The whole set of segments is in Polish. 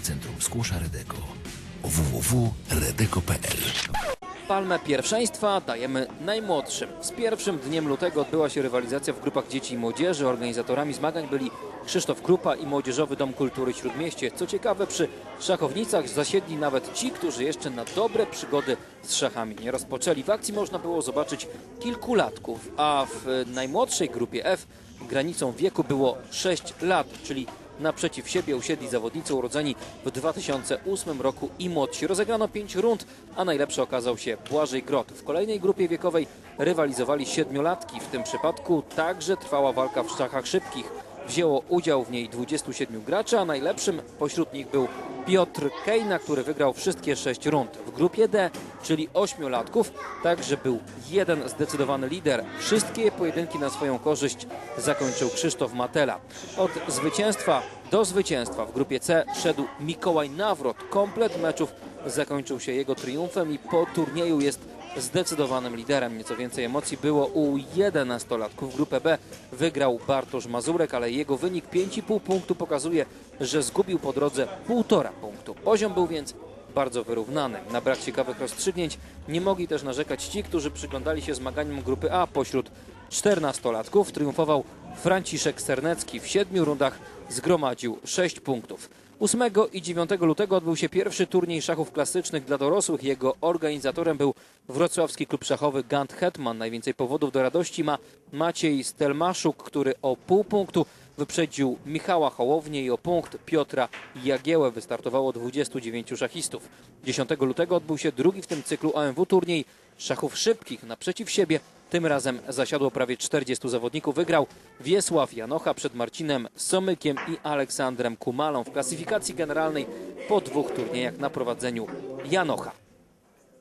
Centrum Skłosza Redeko www.redeko.pl Palmę pierwszeństwa dajemy najmłodszym. Z pierwszym dniem lutego odbyła się rywalizacja w grupach dzieci i młodzieży. Organizatorami zmagań byli Krzysztof Krupa i Młodzieżowy Dom Kultury Śródmieście. Co ciekawe, przy szachownicach zasiedli nawet ci, którzy jeszcze na dobre przygody z szachami nie rozpoczęli. W akcji można było zobaczyć kilkulatków, a w najmłodszej grupie F granicą wieku było 6 lat, czyli Naprzeciw siebie usiedli zawodnicy urodzeni w 2008 roku i młodsi. Rozegrano 5 rund, a najlepszy okazał się Błażej Grot. W kolejnej grupie wiekowej rywalizowali siedmiolatki. W tym przypadku także trwała walka w szachach szybkich. Wzięło udział w niej 27 graczy, a najlepszym pośród nich był Piotr Kejna, który wygrał wszystkie 6 rund. W grupie D, czyli ośmiolatków, także był jeden zdecydowany lider. Wszystkie pojedynki na swoją korzyść zakończył Krzysztof Matela. Od zwycięstwa do zwycięstwa w grupie C szedł Mikołaj Nawrot. Komplet meczów zakończył się jego triumfem i po turnieju jest zdecydowanym liderem. Nieco więcej emocji było u 11-latków. Grupę B wygrał Bartosz Mazurek, ale jego wynik 5,5 punktu pokazuje, że zgubił po drodze 1,5 punktu. Poziom był więc bardzo wyrównany. Na brak ciekawych rozstrzygnięć nie mogli też narzekać ci, którzy przyglądali się zmaganiom grupy A pośród 14-latków. Triumfował Franciszek Sernecki. W siedmiu rundach zgromadził 6 punktów. 8 i 9 lutego odbył się pierwszy turniej szachów klasycznych dla dorosłych. Jego organizatorem był wrocławski klub szachowy Gant Hetman. Najwięcej powodów do radości ma Maciej Stelmaszuk, który o pół punktu wyprzedził Michała Hołownię i o punkt Piotra Jagiełę. Wystartowało 29 szachistów. 10 lutego odbył się drugi w tym cyklu AMW turniej szachów szybkich naprzeciw siebie. Tym razem zasiadło prawie 40 zawodników. Wygrał Wiesław Janocha przed Marcinem Somykiem i Aleksandrem Kumalą w klasyfikacji generalnej po dwóch turniejach na prowadzeniu Janocha.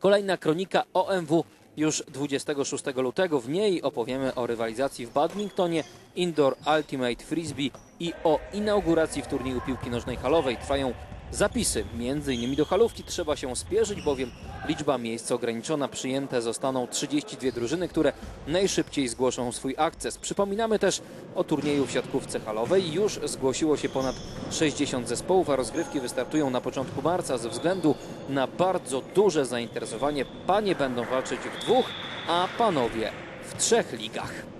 Kolejna kronika OMW już 26 lutego. W niej opowiemy o rywalizacji w badmintonie, indoor ultimate frisbee i o inauguracji w turnieju piłki nożnej halowej. Trwają zapisy, między innymi do halówki trzeba się spieszyć, bowiem liczba miejsc ograniczona. Przyjęte zostaną 32 drużyny, które najszybciej zgłoszą swój akces. Przypominamy też o turnieju w siatkówce halowej. Już zgłosiło się ponad 60 zespołów, a rozgrywki wystartują na początku marca. Ze względu na bardzo duże zainteresowanie panie będą walczyć w dwóch, a panowie w trzech ligach.